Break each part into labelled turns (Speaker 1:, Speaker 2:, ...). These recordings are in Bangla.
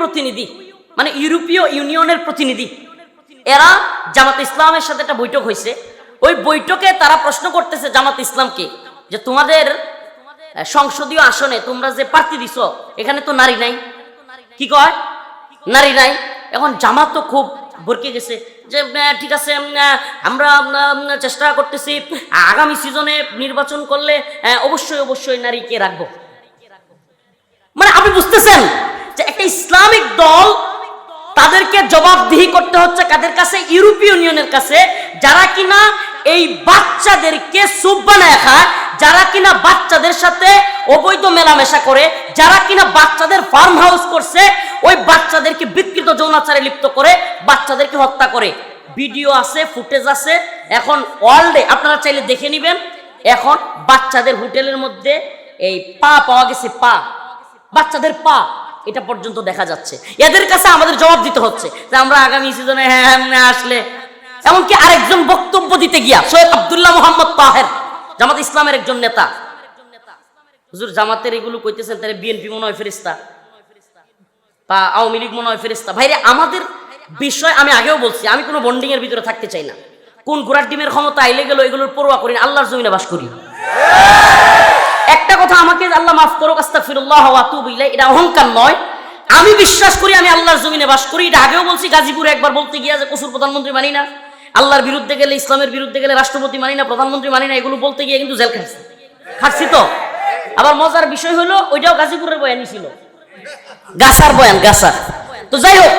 Speaker 1: প্রতিনিধি মানে ইউরোপীয় ইউনিয়নের প্রতিনিধি। এরা জামাত ইসলামের সাথে একটা বৈঠক হয়েছে। ওই বৈঠকে তারা প্রশ্ন করতেছে জামাত ইসলামকে যে তোমাদের সংসদীয় আসনে তোমরা যে প্রার্থী দিছ, এখানে তো নারী নাই। কি কয়? নারী নাই। এখন জামাত তো খুব ভরকে গেছে যে ঠিক আছে আমরা চেষ্টা করতেছি, আগামী সিজনে নির্বাচন করলে অবশ্যই অবশ্যই নারীকে রাখব। মানে আপনি বুঝতেছেন? ইসলামিক দল তাদেরকে জবাবদিহি করতে হচ্ছে কাদের কাছে? ইউরোপীয় ইউনিয়নের কাছে। যারা কিনা এই বাচ্চাদেরকে সুপ বানায় খায়, যারা কিনা বাচ্চাদের সাথে অবৈধ মেলামেশা করে, যারা কিনা বাচ্চাদের ফার্ম হাউস করছে, ওই বাচ্চাদেরকে বিকৃত যৌনাচারে লিপ্ত করে, বাচ্চাদেরকে হত্যা করে। ভিডিও আছে, ফুটেজ আছে। এখন ওয়ার্ল্ডে আপনারা চাইলে দেখে নেবেন, এখন বাচ্চাদের হোটেলের মধ্যে এই পা পাওয়া গেছে, পা। বাচ্চাদের পা। এটা পর্যন্ত দেখা যাচ্ছে। এদের কাছে আমাদের জবাব দিতে হচ্ছে যে আমরা আগামী সিজনে হ্যাঁ হ্যাঁ আসলে। এমনকি আরেকজন বক্তব্য দিতে গিয়া সৈয়দ আব্দুল্লাহ মোহাম্মদ তাহের, জামাত ইসলামের একজন নেতা। হুজুর, জামাতের এগুলো কইতেছেন, তাহলে বিএনপি মনে হয় ফেরিস্তা বা আওয়ামী লীগ মনে হয় ফেরিস্তা ভাইরে, আমাদের বিষয় আমি আগেও বলছি, আমি কোনো বন্ডিং এর ভিতরে থাকতে চাই না। কোন ঘোড়ার ডিমের ক্ষমতা আইলে গেল, এগুলোর পরোয়া করি আল্লাহর জমিনে বাস করি। একটা কথা আমাকে আল্লাহ মাফ করো আস্তাগফিরুল্লাহ ওয়া আতুবু ইলাইহি। এটা অহংকার নয়। আমি বিশ্বাস করি, আমি আল্লাহর জমিনে বাস করি। এটা আগেও বলছি, গাজীপুরে একবার বলতে গিয়া যে কসুর প্রধানমন্ত্রী মানি না। আল্লাহর বিরুদ্ধে গেলে, ইসলামের বিরুদ্ধে গেলে, রাষ্ট্রপতি মানি না, প্রধানমন্ত্রী মানি না, এগুলো বলতে গিয়ে কিন্তু জেল খাটছি। খাটছি তো? আবার মজার বিষয় হলো, ওইটাও গাজীপুরের বয়ানই ছিল। গাছার বয়ান, গাছার। তো যাই হোক,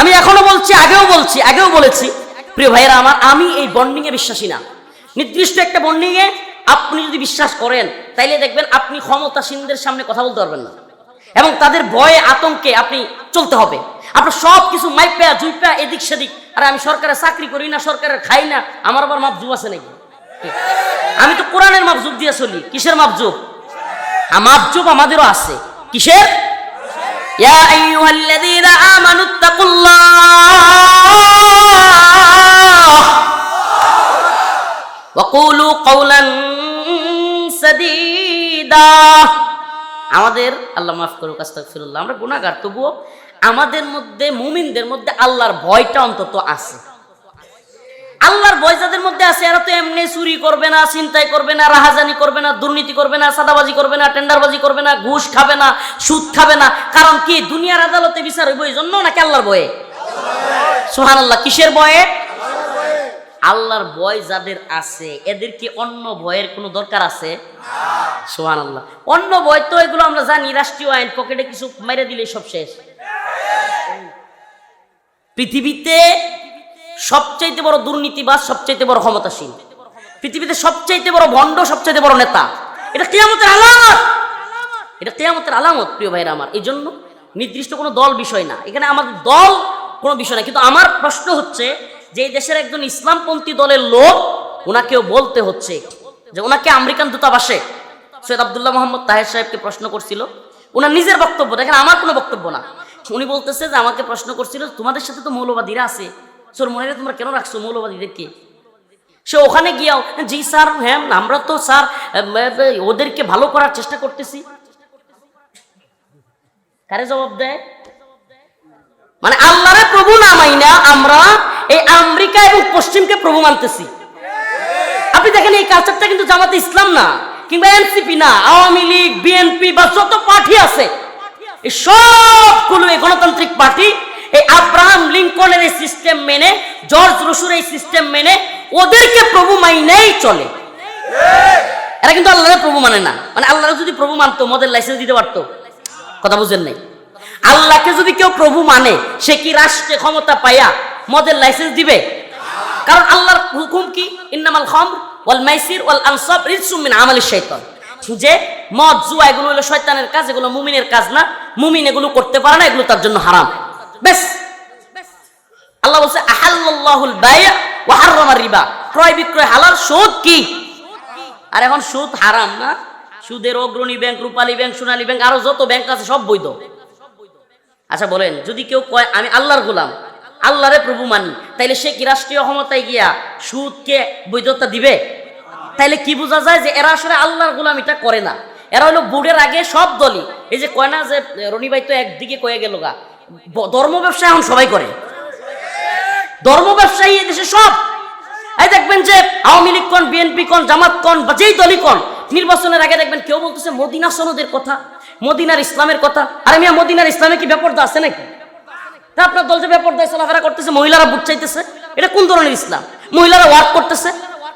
Speaker 1: আমি এখনও বলছি, আগেও বলছি, আগেও বলেছি। প্রিয় ভাইয়েরা আমার, আমি এই বন্ডিংয়ে বিশ্বাসী না। নির্দিষ্ট একটা বন্ডিংয়ে আপনি যদি বিশ্বাস করেন তাইলে দেখবেন আপনি ক্ষমতাসীনদের সামনে কথা বলতে পারবেন না। এবং তাদের ভয়ে, আতঙ্কে আপনি চলতে হবে। আপনার সব কিছু মাইপা, জুইপা, এদিক সেদিক। আর আমি সরকারের চাকরি করি না সরকারের খাই না, আমার আবার মাপজুব আছে নাকি? আমি তো কোরআনের মাপজুব দিয়ে চলি। কিসের মাপজুব? মাপজুব আমাদেরও আছে। কিসের? ইয়া আইয়ুহাল্লাযীনা আমাদের আল্লাহ মাফ করুক, আস্তাগফিরুল্লাহ, আমরা গুণাগার তবুও আমাদের মধ্যে, মুমিনদের মধ্যে আল্লাহর ভয়টা অন্তত আছে। আল্লাহর ভয় যাদের মধ্যে আছে, এরা তো এমনি চুরি করবে না চিন্তাই করবে না, রাহাজানি করবে না, দুর্নীতি করবে না, সাদাবাজি করবে না, টেন্ডারবাজি করবে না, ঘুষ খাবে না, সুদ খাবে না। কারণ কি, দুনিয়ার আদালতে বিচার হইব এই জন্য নাকি আল্লাহর ভয়ে? সোহান আল্লাহ কিসের ভয়ে? আল্লাহর ভয় যাদের আছে, এদের কি অন্য ভয়ের কোনো দরকার আছে? সোহান আল্লাহ অন্য ভয় তো এগুলো আমরা জানি, রাষ্ট্রীয় আইন, পকেটে কিছু মেরে দিলে সব শেষ। পৃথিবীতে সবচাইতে বড় দুর্নীতিবাজ, সবচাইতে বড় ক্ষমতাসীন পৃথিবীতে সবচাইতে বড় ভণ্ড, সবচাইতে বড় নেতা। এটা কেয়ামতের আলামত! এটা কেয়ামতের আলামত, প্রিয় ভাইরা আমার। এই জন্য নির্দিষ্ট কোনো দল বিষয় না। এখানে আমাদের দল কোনো বিষয় না। কিন্তু আমার প্রশ্ন হচ্ছে যে দেশের একজন ইসলামপন্থী দলের লোক ওনাকেও বলতে হচ্ছে। যে ওনাকে আমেরিকান দূতাবাসে, সৈয়দ আবদুল্লাহ মোহাম্মদ তাহের সাহেবকে প্রশ্ন করছিল। ওনার নিজের বক্তব্য, দেখেন আমার কোনো বক্তব্য না। উনি বলতেছে যে আমাকে প্রশ্ন করছিল, তোমাদের সাথে তো মৌলবাদীরা আছে। সোর মনে তোমরা কেন রাখছো মৌলবাদীদেরকে? সে ওখানে গিয়াও জি স্যার হ্যাঁ আমরা তো স্যার ওদেরকে ভালো করার চেষ্টা করতেছি। কারে জবাব দেয়? মানে আল্লাহরে প্রভু না মাইনা আমরা এই আমেরিকা এবং পশ্চিমকে প্রভু মানতেছি। আপনি দেখেন এই কালচারটা কিন্তু জামাতে ইসলাম না, কিংবা এনসিপি না, আওয়ামী লীগ, বিএনপি বা যত পার্টি আছে, এই সবগুলো এই গণতান্ত্রিক পার্টি, এই আব্রাহাম লিঙ্কনের এই সিস্টেম মেনে, জর্জ রসুর এই সিস্টেম মেনে, ওদেরকে প্রভু মাইনেই চলে। এরা কিন্তু আল্লাহরে প্রভু মানে না। মানে আল্লাহরে যদি প্রভু মানতো, মদের লাইসেন্স দিতে পারতো। কথা বুঝেন নাই? আল্লাহকে যদি কেউ প্রভু মানে সে কি রাষ্ট্রে ক্ষমতা পাইয়া মদের লাইসেন্স দিবে? কারণ আল্লাহর হুকুম কি? ইন্নামাল খামর ওয়াল মাইসির ওয়াল আনসাব রিজসুম মিন আমালিশ শাইতান যে মদ, জুয়া, এগুলো হলো শয়তানের কাজ, এগুলো মুমিনের কাজ না। মুমিন এগুলো করতে পারে না, এগুলো তার জন্য হারাম। বেশ আল্লাহ বলছে আহাল্লাহুল বাইয়া ওয়া হাররামা রিবা। ক্রয়, বিক্রয়, হালাল সুদ কি? আর এখন সুদ হারাম না। সুদের Agrani bank, Rupali bank, Sonali bank, আরও যত ব্যাংক আছে সব বৈধ। আচ্ছা বলেন, যদি কেউ কয়, আমি আল্লাহর গোলাম, আল্লাহরে প্রভু মানি তাইলে সে কি রাষ্ট্রীয় ক্ষমতায় গিয়া সুদকে বৈধতা দিবে? তাইলে কি বোঝা যায় যে এরা আসলে আল্লাহর গোলাম, এটা করে না। এরা হলো বুড়ের আগে সব দলই। এই যে কয় না যে, রনি ভাই তো একদিকে কয়ে গেল গা। ধর্ম ব্যবসা এখন সবাই করে। ধর্ম ব্যবসায়ী এদেশে সব। এই দেখবেন যে আওয়ামী লীগ কন, বিএনপি কন, জামাত কন, বা যেই দলই কোন, নির্বাচনের আগে দেখবেন কেউ বলতেছে, মদিনা সনদের কথা। মদিনার ইসলামের কথা। আরে মিয়া, মদিনার ইসলামে কি ব্যাপারটা আছে নাকি? আপনার দল যে ব্যাপারটায় চলাফেরা করতেছে, মহিলারা বুট চাইতেছে এটা কোন ধরনের ইসলাম? মহিলারা ওয়ার্ক করতেছে,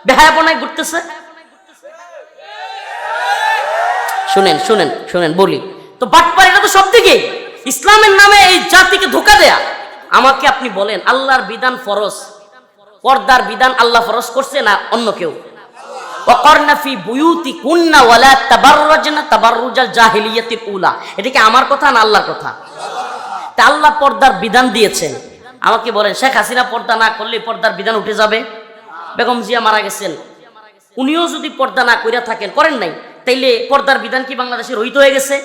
Speaker 1: বেহায়াপনায় ঘুরতেছে। শুনেন শুনেন শুনেন, বলি। তো বাটপার, এটা তো সব দিকে। ইসলামের নামে এই জাতিকে ধোকা দেয়া। আমাকে আপনি বলেন, আল্লাহর বিধান ফরজ? পর্দার বিধান আল্লাহ ফরজ করছে না অন্য কেউ? ওয়াকারনা ফি বুয়ুতিকুন্না ওয়ালা আমার কথা না আল্লাহর কথা? তা আল্লাহ পর্দার বিধান দিয়েছেন। আমাকে বলেন, শেখ হাসিনা পর্দা না করলে পর্দার বিধান উঠে যাবে? বেগম জিয়া মারা গেছেন। উনিও যদি পর্দা না কইরা থাকেন, করেন নাই, তাইলে পর্দার বিধান কি বাংলাদেশে রহিত হয়ে গেছে?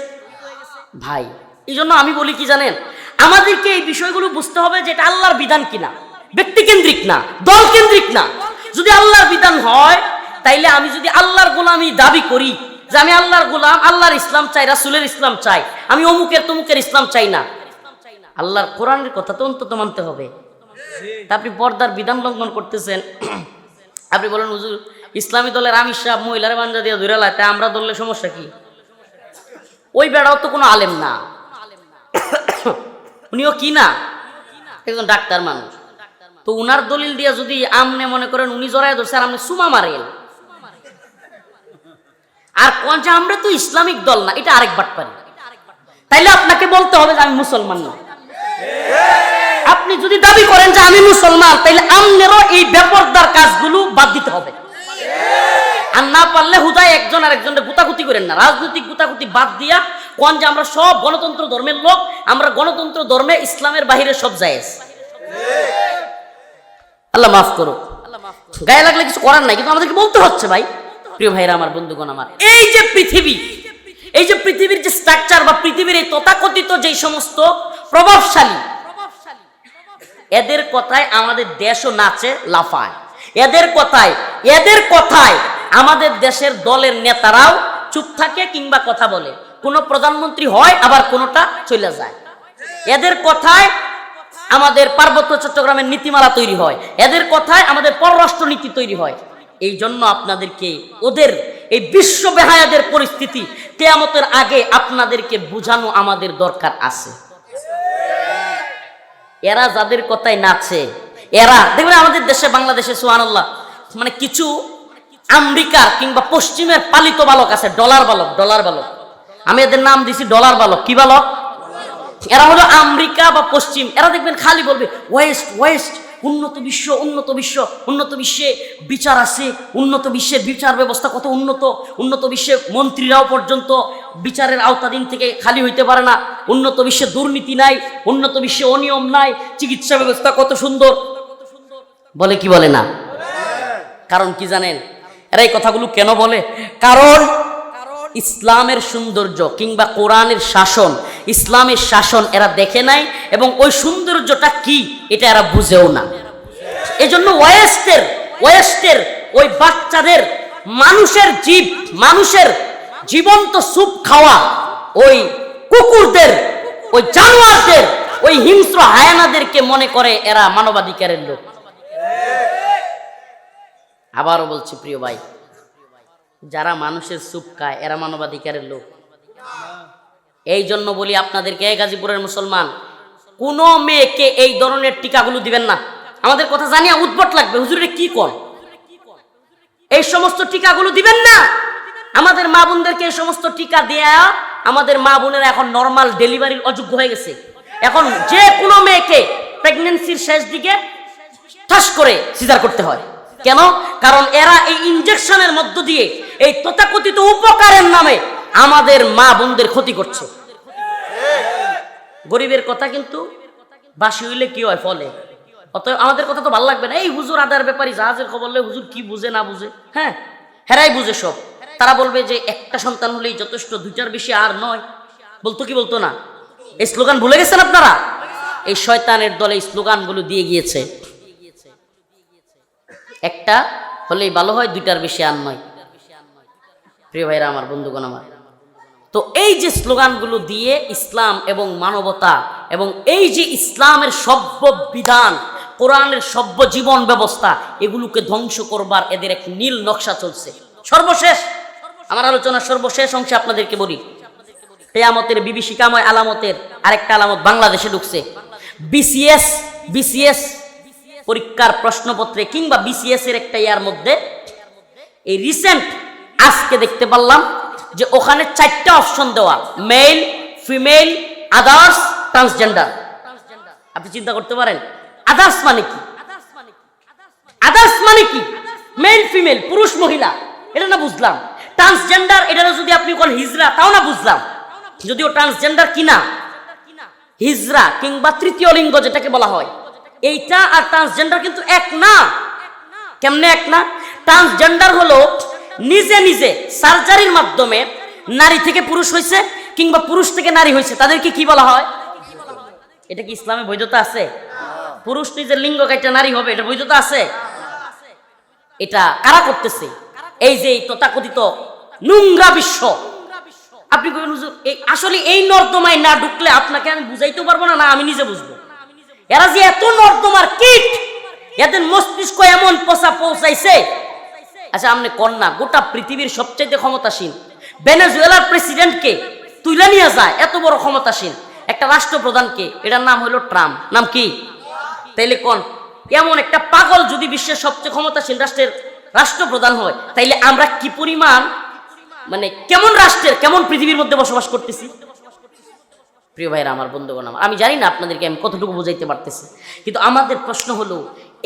Speaker 1: ভাই এই জন্য আমি বলি কি জানেন? আমাদেরকে এই বিষয়গুলো বুঝতে হবে যে এটা আল্লাহর বিধান কিনা। ব্যক্তিকেন্দ্রিক না, দল কেন্দ্রিক না। যদি আল্লাহর বিধান হয় তাইলে আমি যদি আল্লাহর গোলামি দাবি করি যে আমি আল্লাহর গোলাম, আল্লাহর ইসলাম চাই, রাসুলের ইসলাম চাই, আমি অমুকের তমুকের ইসলাম চাই না। আল্লাহর কোরআনের কথা তো অন্তত মানতে হবে। তা আপনি পর্দার বিধান লঙ্ঘন করতেছেন। আপনি বলেন, হুজুর, ইসলামী দলের আমির সাহেব মহিলারা বান্ধা দিয়ে ধরে লায় তাই আমরা ধরলে সমস্যা কি? ওই বেড়াও তো কোনো আলেম না। উনিও কি না? একজন ডাক্তার মানুষ। তো উনার দলিল দিয়া যদি আমনে মনে করেন উনি জড়ায় ধরছে আর আপনি সুমা মারেন আর কোন যে আমরা তো ইসলামিক দল না এটা আরেক বাটপারি। তাইলে আপনাকে বলতে হবে যে আমি মুসলমান না। আপনি যদি দাবি করেন যে আমি মুসলমান তাইলে আমনেরও এই ব্যাপারদার কাজগুলো বাদ দিতে হবে। আর না পারলে হুদায় একজন আর একজনের গুতাগুতি করেন না। রাজনৈতিক গুতাগুতি বাদ দিয়া কোন যে আমরা সব গণতন্ত্র ধর্মের লোক আমরা গণতন্ত্র ধর্মে ইসলামের বাহিরে সব জায়েজ। আল্লাহ মাফ করো গায়ে লাগলে কিছু করার নাই কিন্তু আমাদেরকে বলতে হচ্ছে ভাই। প্রিয় ভাইরা, আমার বন্ধুগণ, আমার এই যে পৃথিবী, এই যে পৃথিবীর যে স্ট্রাকচার বা পৃথিবীর এই তথাকথিত যেই সমস্ত প্রভাবশালী, এদের কথায় আমাদের দেশও নাচে, লাফায়। এদের কথায় এদের কথায় আমাদের দেশের দলের নেতারাও চুপ থাকে কিংবা কথা বলে। কোনো প্রধানমন্ত্রী হয়, আবার কোনোটা চলে যায়। এদের কথায় আমাদের পার্বত্য চট্টগ্রামের নীতিমালা তৈরি হয়। এদের কথায় আমাদের পররাষ্ট্র নীতি তৈরি হয়। এই জন্য আপনাদেরকে ওদের, এই বিশ্ব বেহায়াদের পরিস্থিতি কেয়ামতের আগে আপনাদেরকে বোঝানো আমাদের দরকার আছে। এরা যাদের কথায় নাচে, এরা, দেখবেন আমাদের দেশে, বাংলাদেশে সুহানুল্লাহ মানে কিছু আমেরিকার কিংবা পশ্চিমের পালিত বালক আছে, ডলার বালক ডলার বালক। আমি এদের নাম দিছি ডলার বালক, কি বালক? এরা হলো আমেরিকা বা পশ্চিম, এরা দেখবেন খালি বলবে, ওয়েস্ট ওয়েস্ট উন্নত বিশ্ব উন্নত বিশ্ব, উন্নত বিশ্বে বিচার আছে। উন্নত বিশ্বের বিচার ব্যবস্থা কত উন্নত? উন্নত বিশ্বে মন্ত্রীরাও পর্যন্ত বিচারের আওতাধীন থেকে খালি হইতে পারে না। উন্নত বিশ্বে দুর্নীতি নাই, উন্নত বিশ্বে অনিয়ম নাই, চিকিৎসা ব্যবস্থা কত সুন্দর। বলে কি বলে না? কারণ কি জানেন? এরা এই কথাগুলো কেন বলে? কারণ ইসলামের সৌন্দর্য কিংবা কোরআনের শাসন, ইসলামের শাসন এরা দেখে নাই এবং ওই সৌন্দর্যটা কি এটা এরা বুঝেও না। এজন্য ওয়েস্টের ওয়েস্টের ওই বাচ্চাদের মানুষের জীব, মানুষের জীবন্ত স্যুপ খাওয়া, ওই কুকুরদের, ওই জানোয়ারদের, ওই হিংস্র হায়ানাদেরকে মনে করে এরা মানবাধিকারের লোক। আবারও বলছি, প্রিয় ভাই যারা মানুষের সুপ খায়, এরা মানবাধিকারের লোক। এই জন্য বলি আপনাদেরকে গাজীপুরের মুসলমান, কোন মেয়েকে এই ধরনের টিকাগুলো দিবেন না। আমাদের কথা জানিয়া উদ্ভট লাগবে, হুজুরে কি কর এই সমস্ত টিকাগুলো দিবেন না। আমাদের মা বোনদেরকে এই সমস্ত টিকা দেয়া আমাদের মা বোনেরা এখন নর্মাল ডেলিভারির অযোগ্য হয়ে গেছে। এখন যে কোনো মেয়েকে প্রেগনেন্সির শেষ দিকে ঠাস করে সিজার করতে হয়। কেন? কারণ এরা এই ইনজেকশনের মধ্য দিয়ে এই তথাকথিত উপকারের নামে আমাদের মা বোনদের ক্ষতি করছে। গরিবের কথা কিন্তু বাসি হইলে কি হয় ফলে? অতএব আমাদের কথা তো ভালো লাগবে না। এই হুজুর আদার ব্যাপারে জাহাজের খবর লে হুজুর কি বুঝে না বুঝে? হ্যাঁ হেরাই বুঝে সব। তারা বলবে যে একটা সন্তান হলেই যথেষ্ট, দুইটার বেশি আর নয়। বলতো কি বলতো না? এই স্লোগান ভুলে গেছেন আপনারা? এই শয়তানের দলে এই স্লোগানগুলো দিয়ে গিয়েছে। একটা হলেই ভালো হয়, দুইটার বেশি আর নয়। প্রিয় ভাইরা, আমার বন্ধুগণ আমার। তো এই যে স্লোগানগুলো দিয়ে ইসলাম এবং মানবতা এবং এই যে ইসলামের সভ্য বিধান কোরআনের সভ্য জীবন ব্যবস্থা, এগুলোকে ধ্বংস করবার এদের এক নীল নকশা চলছে। সর্বশেষ, আমার আলোচনার সর্বশেষ অংশে আপনাদেরকে বলি, কেয়ামতের বিভীষিকাময় আলামতের আরেকটা আলামত বাংলাদেশে ঢুকছে। বিসিএস বিসিএস পরীক্ষার প্রশ্নপত্রে কিংবা বিসিএস এর একটা ইয়ার মধ্যে এই রিসেন্ট আজকে দেখতে পারলাম যে ওখানে চারটা অপশন দেওয়া। মেল ফিমেল আদার্স ট্রান্সজেন্ডার আপনি চিন্তা করতে পারেন আদার্স মানে কি? আদার্স মানে কি? মেল ফিমেল পুরুষ, মহিলা, এটা না বুঝলাম। ট্রান্সজেন্ডার এটা যদি আপনি কোন হিজরা, তাও না বুঝলাম। যদিও ট্রান্সজেন্ডার কিনা? হিজরা কিংবা তৃতীয় লিঙ্গ যেটাকে বলা হয়। এইটা আর ট্রান্সজেন্ডার কিন্তু এক না। কেমনে এক না? ট্রান্সজেন্ডার হলো নিজে নিজে সার্জারির মাধ্যমে নারী থেকে পুরুষ হয়েছে কিংবা পুরুষ থেকে নারী হয়েছে তাদেরকে কি বলা হয়? এটা কি ইসলামে বৈধতা আছে? পুরুষ নিজের লিঙ্গ কাইটা নারী হবে, এটা বৈধতা আছে? এটা কারা করতেছে? এই যে তথাকথিত নোংরা বিশ্ব। আপনি এই আসলে এই নর্দমায় না ঢুকলে আপনাকে আমি বুঝাইতে পারব না? না, আমি নিজে বুঝব। এরা যে এত নর্দমার কিট, এদের মস্তিষ্ক এমন পোষা পৌঁছাইছে আচ্ছা আপনি কন্যা গোটা পৃথিবীর সবচাইতে ক্ষমতাসীন। ভেনেজুয়েলার প্রেসিডেন্টকে তুলে নিয়ে যায় এত বড় ক্ষমতাসীন। একটা রাষ্ট্রপ্রধানকে এটার নাম হলো ট্রাম্প। নাম কি? তাইলে কোন, এমন একটা পাগল যদি বিশ্বের সবচেয়ে ক্ষমতাসীন রাষ্ট্রের রাষ্ট্রপ্রধান হয়, তাইলে আমরা কি পরিমাণ মানে কেমন রাষ্ট্রের, কেমন পৃথিবীর মধ্যে বসবাস করতেছি? প্রিয় ভাইরা, আমার বন্ধুগণ, আমার আমি জানি না আপনাদেরকে আমি কতটুকু বোঝাইতে পারতেছি, কিন্তু আমাদের প্রশ্ন হলো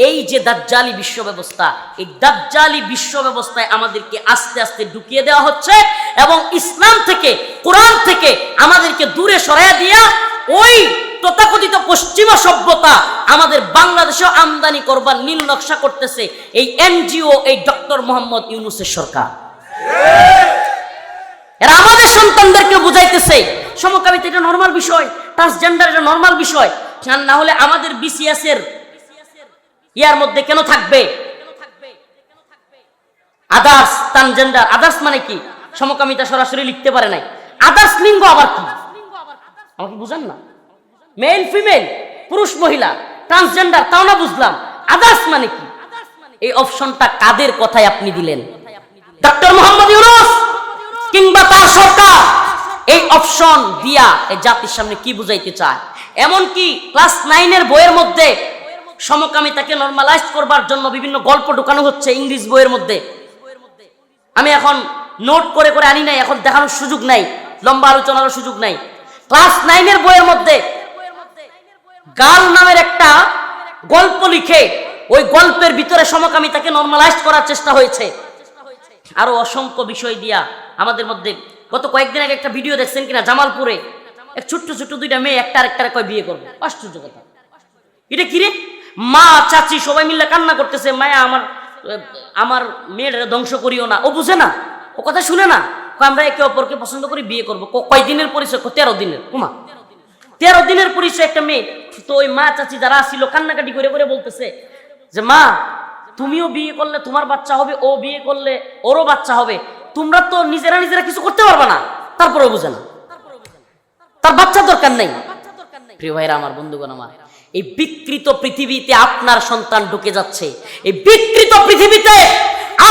Speaker 1: এই যে দাজ্জালি বিশ্ব ব্যবস্থা, এই দাজ্জালি বিশ্ব ব্যবস্থায় আমাদেরকে আস্তে আস্তে ঢুকিয়ে দেওয়া হচ্ছে এবং ইসলাম থেকে, কোরআন থেকে আমাদেরকে দূরে সরাইয়া দিয়া ওই তথাকথিত পশ্চিমা সভ্যতা আমাদের বাংলাদেশে আমদানি করবার নীল নকশা করতেছে এই এনজিও, এই ডক্টর মোহাম্মদ ইউনুসের সরকার। এরা আমাদের সন্তানদেরকে বুঝাইতেছে, সমকামিতা এটা নর্মাল বিষয় ট্রান্সজেন্ডার এটা নর্মাল বিষয়। না হলে আমাদের বিসিএস এর ইয়ার মধ্যে কেন থাকবে? আদার্স ট্রান্সজেন্ডার, আদার্স মানে কি? সমকামিতা সরাসরি লিখতে পারে নাই। আদার্স লিঙ্গ আবার কি? আমাকে বুঝান না? মেল, ফিমেল, পুরুষ, মহিলা, ট্রান্সজেন্ডার, তাও না বুঝলাম। আদার্স মানে কি? এই অপশনটা কাদের কথায় আপনি দিলেন? ডক্টর মোহাম্মদ ইউনুস কিংবা তার সরকার? এই অপশন দিয়া এই জাতির সামনে কি বুঝাইতে চায়? এমনকি ক্লাস নাইনের বইয়ের মধ্যে সমকামিতাকে নর্মালাইজ করবার জন্য বিভিন্ন গল্প ঢুকানো হচ্ছে ইংলিশ বইয়ের মধ্যে। আমি এখন নোট করে করে আনি নাই, এখন দেখানোর সুযোগ নাই, লম্বা আলোচনার সুযোগ নাই। ক্লাস নাইনের বইয়ের মধ্যে গাল নামের একটা গল্প লিখে ওই গল্পের ভিতরে সমকামিতাকে নর্মালাইজ করার চেষ্টা হয়েছে। আরও অসংখ্য বিষয় দিয়া আমাদের মধ্যে গত কয়েকদিন আগে একটা ভিডিও দেখছেন কিনা জামালপুরে? এক ছোট্ট ছোট্ট দুইটা মেয়ে, একটা আরেকটারে কয় বিয়ে করবে? আশ্চর্য কথা। এটা কি রে? মা, চাচি সবাই মিলে কান্না করতেছে, মায়া আমার আমার মেয়ের ধ্বংস করিও না। ও বুঝে না, ও কথা শুনে না। আমরা একে অপরকে পছন্দ করি, বিয়ে করব। কয় দিনের পরিচয়? তেরো দিনের। উমা, তেরো দিনের পরিচয় একটা মেয়ে। তো ওই মা, চাচি যারা আসছিল কান্নাকাটি করে করে বলতেছে যে, মা, তুমিও বিয়ে করলে তোমার বাচ্চা হবে, ও বিয়ে করলে ওরও বাচ্চা হবে। তোমরা তো নিজেরা নিজেরা কিছু করতে পারবে না। তারপরে বুঝে না। তার বাচ্চা দরকার নেই। প্রিয় ভাইরা, আমার বন্ধুগণ আমার এই বিকৃত পৃথিবীতে আপনার সন্তান ঢুকে যাচ্ছে। এই বিকৃত পৃথিবীতে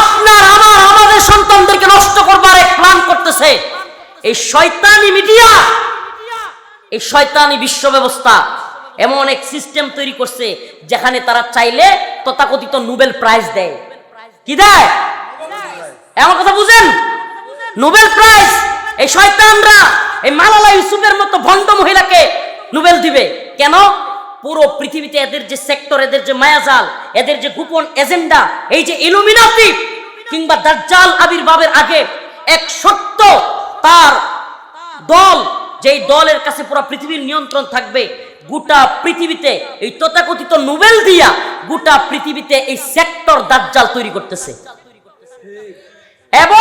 Speaker 1: আপনার, আমার, আমাদের সন্তানদেরকে নষ্ট করবার এক প্ল্যান করতেছে। এই শয়তানি মিডিয়া, এই শয়তানি বিশ্ব ব্যবস্থা এমন এক সিস্টেম তৈরি করছে যেখানে তারা চাইলে তথাকথিত নোবেল প্রাইজ দেয়। কি দেয়? এমন কথা বুঝেন? নোবেল প্রাইজ এই শয়তানরা, এই মালালা ইউসুফের মতো ভণ্ড মহিলাকে নোবেল দিবে। কেন? পুরো পৃথিবীতে এদের যে সেক্টর এদের যে মায়াজাল এদের যে গোপন এজেন্ডা এই যে ইলুমিনাতি কিংবা দাজ্জাল আবির্ভাবের আগে এক সত্য তার দল যেই দলের কাছে পুরো পৃথিবীর নিয়ন্ত্রণ থাকবে গোটা পৃথিবীতে এই তথাকথিত নোবেল দিয়া গোটা পৃথিবীতে এই সেক্টর দাজ্জাল তৈরি করতেছে। এবং